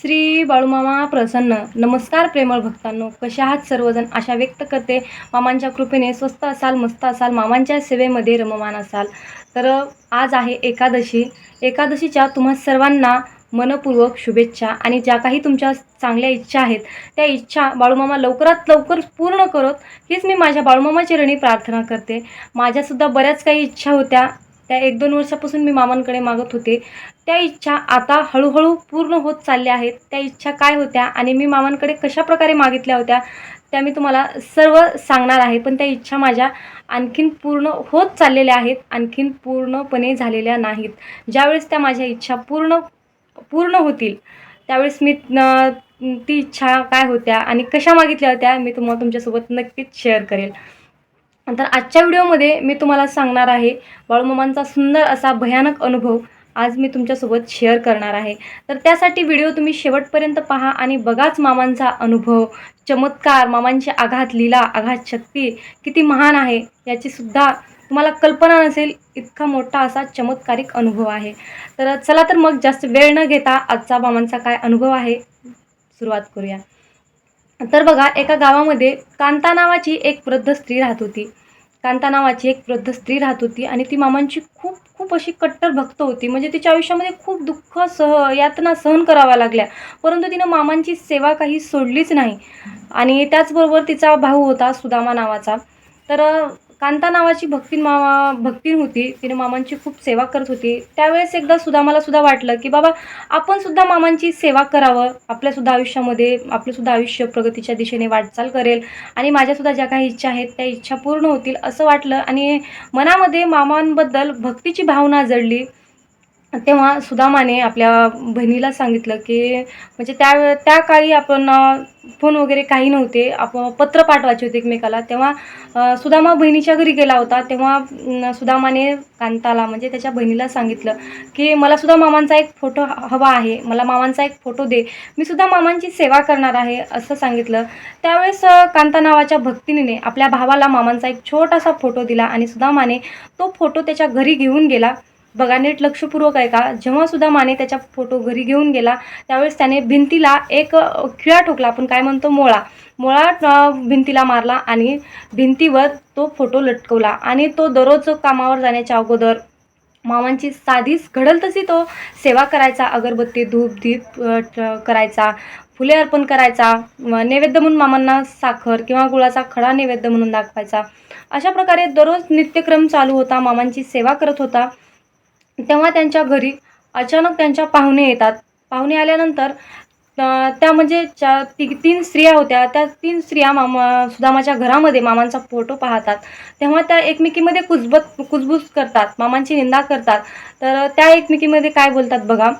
श्री बाळूमामा प्रसन्न. नमस्कार प्रेमळ भक्तांनो. कशा आहात सर्वजण? आशा व्यक्त करते. मामांच्या कृपेने स्वस्त असाल मस्त असाल मामांच्या सेवेमध्ये रममान असाल. तर आज आहे एकादशी. एकादशीच्या तुम्हा सर्वांना मनपूर्वक शुभेच्छा आणि ज्या काही तुमच्या चांगल्या इच्छा आहेत त्या इच्छा बाळूमामा लवकरात लवकर पूर्ण करत हीच मी माझ्या बाळूमामाची रणी प्रार्थना करते. माझ्यासुद्धा बऱ्याच काही इच्छा होत्या. त्या एक दोन वर्षापासून मी मामांकडे मागत होते. त्या इच्छा आता हळूहळू पूर्ण होत चालल्या आहेत. त्या इच्छा काय होत्या आणि मी मामांकडे कशाप्रकारे मागितल्या होत्या त्या मी तुम्हाला सर्व सांगणार आहे. पण त्या इच्छा माझ्या आणखीन पूर्ण होत चाललेल्या आहेत आणखीन पूर्णपणे झालेल्या नाहीत. ज्यावेळेस त्या माझ्या इच्छा पूर्ण पूर्ण होतील त्यावेळेस मी न- ती इच्छा काय होत्या आणि कशा मागितल्या होत्या मी तुम्हाला तुमच्यासोबत नक्कीच शेअर करेल. तर आजच्या व्हिडिओमध्ये मी तुम्हाला सांगणार आहे बाळूमामांचा सुंदर असा भयानक अनुभव. आज मी तुमच्यासोबत शेअर करणार आहे. तर त्यासाठी व्हिडिओ तुम्ही शेवटपर्यंत पहा आणि बघाच मामांचा अनुभव चमत्कार मामांची आघात लीला आघात शक्ती किती महान आहे याची सुद्धा तुम्हाला कल्पना नसेल. इतका मोठा असा चमत्कारिक अनुभव आहे. तर चला तर मग जास्त वेळ न घेता आजचा मामांचा काय अनुभव आहे सुरुवात करूया. तर बघा एका गावामध्ये कांता नावाची एक वृद्ध स्त्री राहत होती. कांता नावाची एक वृद्ध स्त्री राहत होती आणि ती मामांची खूप खूप अशी कट्टर भक्त होती. म्हणजे तिच्या आयुष्यामध्ये खूप दुःख सह यातना सहन कराव्या लागल्या. परंतु तिनं मामांची सेवा काही सोडलीच नाही. आणि त्याचबरोबर तिचा भाऊ होता सुदामा नावाचा. तर कांता नावाची भक्तीन मामा भक्तीन होती. तिने मामांची खूप सेवा करत होती. त्यावेळेस एकदा सुदामाला सुद्धा वाटलं की बाबा आपण सुद्धा मामांची सेवा करावं. आपल्यासुद्धा आयुष्यामध्ये आपलंसुद्धा आयुष्य प्रगतीच्या दिशेने वाटचाल करेल आणि माझ्यासुद्धा ज्या काही इच्छा आहेत त्या इच्छा पूर्ण होतील असं वाटलं आणि मनामध्ये मामांबद्दल भक्तीची भावना जडली. तेव्हा सुदामाने आपल्या बहिणीला सांगितलं की म्हणजे त्या त्या काळी आपण फोन वगैरे काही नव्हते. आपण पत्र पाठवायचे होते एकमेकाला. तेव्हा सुदामा बहिणीच्या घरी गेला होता. तेव्हा सुदामाने कांताला म्हणजे त्याच्या बहिणीला सांगितलं की मला सुद्धा मामांचा एक फोटो हवा आहे. मला मामांचा एक फोटो दे. मी सुद्धा मामांची सेवा करणार आहे असं सांगितलं. त्यावेळेस कांता नावाच्या भक्तिनीने आपल्या भावाला मामांचा एक छोटासा फोटो दिला आणि सुदामाने तो फोटो त्याच्या घरी घेऊन गेला. बघा नीट लक्षपूर्वक आहे का जेव्हा सुद्धा माने त्याच्या फोटो घरी घेऊन गेला त्यावेळेस त्याने भिंतीला एक खिळा ठोकला. आपण काय म्हणतो? मोळा. मोळा भिंतीला मारला आणि भिंतीवर तो फोटो लटकवला. आणि तो दररोज कामावर जाण्याच्या अगोदर मामांची साधीच घडल तशी तो सेवा करायचा अगरबत्ती धूप दीप करायचा फुले अर्पण करायचा नैवेद्य म्हणून मामांना साखर किंवा गुळाचा खडा नैवेद्य म्हणून दाखवायचा. अशा प्रकारे दररोज नित्यक्रम चालू होता. मामांची सेवा करत होता. तेव्हा त्यांच्या घरी अचानक त्यांच्या पाहुणे येतात. पाहुणे आल्यानंतर त्या म्हणजे चा ती तीन स्त्रिया होत्या. त्या तीन स्त्रिया मामा सुदामाच्या घरामध्ये मामांचा फोटो पाहतात. तेव्हा त्या एकमेकीमध्ये कुजबत कुजबूज करतात. मामांची निंदा करतात. तर त्या एकमेकीमध्ये काय बोलतात बघा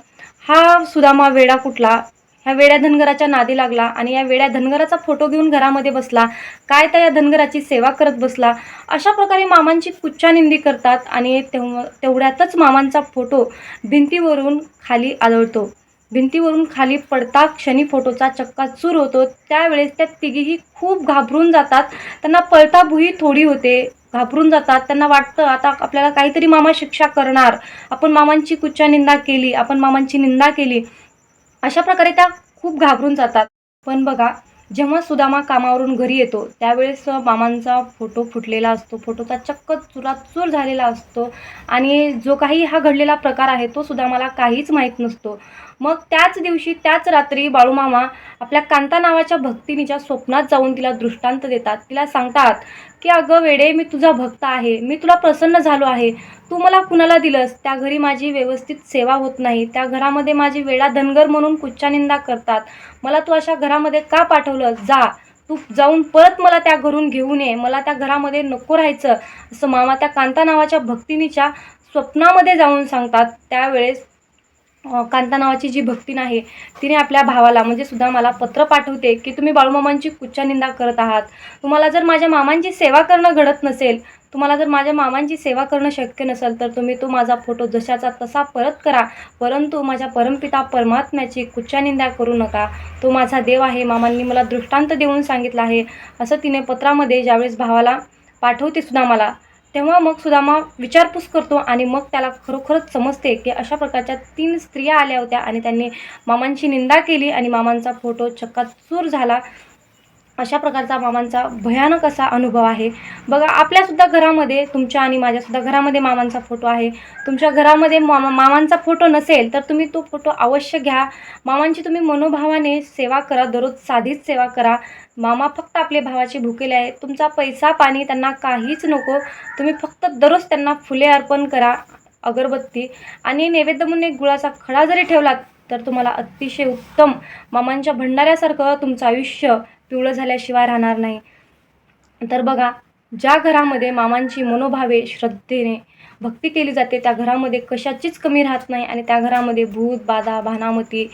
हा सुदामा वेडा कुठला? ह्या वेड्या धनगराच्या नादी लागला आणि या वेड्या धनगराचा फोटो घेऊन घरामध्ये बसला. काय त्या या धनगराची सेवा करत बसला? अशा प्रकारे मामांची पुच्छानिंदी करतात आणि तेव्हा तेवढ्यातच मामांचा फोटो भिंतीवरून खाली आदळतो. भिंतीवरून खाली पडता क्षणी फोटोचा चक्काचूर होतो. त्यावेळेस त्या तिघीही खूप घाबरून जातात. त्यांना पळता भुई थोडी होते. घाबरून जातात. त्यांना वाटतं आता आपल्याला काहीतरी मामा शिक्षा करणार. आपण मामांची कुच्चानिंदा केली. आपण मामांची निंदा केली. अशा प्रकारे त्या खूप घाबरून जातात. पण बघा जेव्हा सुदामा कामावरून घरी येतो त्यावेळेस मामांचा फोटो फुटलेला असतो. फोटोचा चक्क चुराचूर झालेला असतो. आणि जो काही हा घडलेला प्रकार आहे तो सुदामाला काहीच माहीत नसतो. मग त्याच दिवशी त्याच रात्री बाळूमामा आपल्या कांता नावाच्या भक्तिनीच्या स्वप्नात जाऊन तिला दृष्टांत देतात. तिला सांगतात की अगं वेडे मी तुझा भक्त आहे. मी तुला प्रसन्न झालो आहे. तू मला कुणाला दिलंस? त्या घरी माझी व्यवस्थित सेवा होत नाही. त्या घरामध्ये माझी वेळा धनगर म्हणून कुच्चानिंदा करतात. मला तू अशा घरामध्ये का पाठवलं जा. तू जाऊन परत मला त्या घरून घेऊन ये. मला त्या घरामध्ये नको राहायचं असं मामा त्या कांता नावाच्या भक्तिनीच्या स्वप्नामध्ये जाऊन सांगतात. त्यावेळेस कांता नावाची जी भक्तीन आहे तिने आपल्या भावाला म्हणजे सुद्धा मला पत्र पाठवते की तुम्ही बाळूमामांची कुच्चानिंदा करत आहात. तुम्हाला जर माझ्या मामांची सेवा करणं घडत नसेल तुम्हाला जर माझ्या मामांची सेवा करणं शक्य नसेल तर तुम्ही तो माझा फोटो जशाचा तसा परत करा. परंतु माझ्या परमपिता परमात्म्याची कुच्चानिंदा करू नका. तो माझा देव आहे. मामांनी मला दृष्टांत देऊन सांगितलं आहे. असं तिने पत्रामध्ये ज्यावेळेस भावाला पाठवते सुद्धा मला तेव्हा मग सुदामा विचारपूस करतो आणि मग त्याला खरोखरच समजते की अशा प्रकारच्या तीन स्त्रिया आल्या होत्या आणि त्यांनी मामांची निंदा केली आणि मामांचा फोटो चक्काचूर झाला. अशा प्रकारचा मामांचा भयानक असा अनुभव आहे. बघा आपल्यासुद्धा घरामध्ये तुमच्या आणि माझ्यासुद्धा घरामध्ये मामांचा फोटो आहे. तुमच्या घरामध्ये मामा मामांचा फोटो नसेल तर तुम्ही तो फोटो अवश्य घ्या. मामांची तुम्ही मनोभावाने सेवा करा दररोज साधीच सेवा करा. मामा फक्त आपले भावाचे भुकेले आहे तुमचा पैसा पाणी त्यांना काहीच नको. तुम्ही फक्त दररोज त्यांना फुले अर्पण करा अगरबत्ती. आणि नैवेद्य म्हणून एक गुळाचा खडा जरी ठेवलात तर तुम्हाला अतिशय उत्तम मामांच्या भंडाऱ्यासारखं तुमचं आयुष्य पिवळं झाल्याशिवाय राहणार नाही. तर बघा ज्या घरामध्ये मामांची मनोभावे श्रद्धेने भक्ती केली जाते त्या घरामध्ये कशाचीच कमी राहत नाही आणि त्या घरामध्ये भूत बाधा भानामती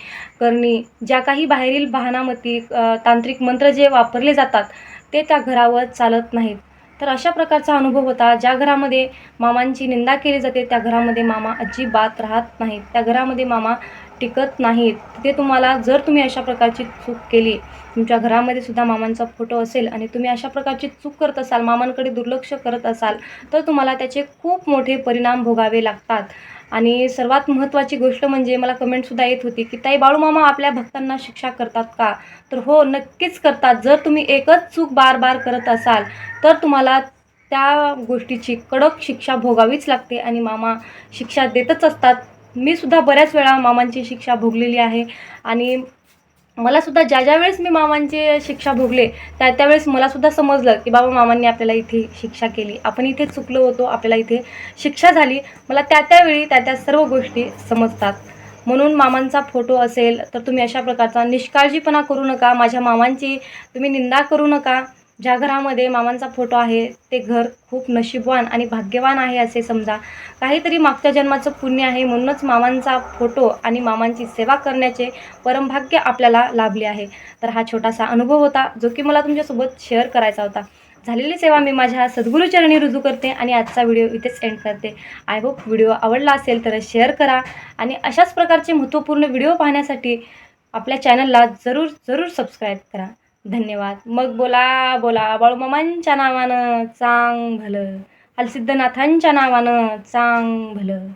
करणी ज्या काही बाहेरील भानामती तांत्रिक मंत्र जे वापरले जातात ते त्या घरावर चालत नाहीत. तर अशा प्रकारचा अनुभव होता ज्या घरामध्ये मामांची निंदा केली जाते त्या घरामध्ये मामा अजिबात राहत नाहीत. त्या घरामध्ये मामा टिकत नाहीत. तिथे तुम्हाला जर तुम्ही अशा प्रकारची चूक केली तुमच्या घरामध्ये सुद्धा मामांचा फोटो असेल आणि तुम्ही अशा प्रकारची चूक करत असाल मामांकडे दुर्लक्ष करत असाल तर तुम्हाला त्याचे खूप मोठे परिणाम भोगावे लागतात. आणि सर्वात महत्त्वाची गोष्ट म्हणजे मला कमेंटसुद्धा येत होती की ताई बाळूमामा आपल्या भक्तांना शिक्षा करतात का? तर हो नक्कीच करतात. जर तुम्ही एकच चूक बार बार करत असाल तर तुम्हाला त्या गोष्टीची कडक शिक्षा भोगावीच लागते आणि मामा शिक्षा देतच असतात. मी सुद्धा बऱ्याच वेळा मामांची शिक्षा भोगलेली आहे आणि मला सुद्धा ज्या ज्या वेळेस मी मामांचे शिक्षा भोगले त्या त्यावेळेस मला सुद्धा समजलं की बाबा मामांनी आपल्याला इथे शिक्षा केली. आपण इथे चुकलो होतो आपल्याला इथे शिक्षा झाली. मला त्या त्यावेळी त्या त्या सर्व गोष्टी समजतात. म्हणून मामांचा फोटो असेल तर तुम्ही अशा प्रकारचा निष्काळजीपणा करू नका. माझ्या मामांची तुम्ही निंदा करू नका. ज्या घरामध्ये मामांचा फोटो आहे ते घर खूप नशीबवान आणि भाग्यवान आहे असे समजा. काहीतरी मागच्या जन्माचं पुण्य आहे म्हणूनच मामांचा फोटो आणि मामांची सेवा करण्याचे परमभाग्य आपल्याला लाभले आहे. तर हा छोटासा अनुभव होता जो की मला तुमच्यासोबत शेअर करायचा होता. झालेली सेवा मी माझ्या सद्गुरूचरणी रुजू करते आणि आजचा व्हिडिओ इथेच एंड करते. आय होप व्हिडिओ आवडला असेल तर शेअर करा आणि अशाच प्रकारचे महत्त्वपूर्ण व्हिडिओ पाहण्यासाठी आपल्या चॅनलला जरूर जरूर सबस्क्राईब करा. धन्यवाद. मग बोला बोला. बाळूमामांच्या नावानं चांग भलं. हलसिद्धनाथांच्या नावानं चांग भलं.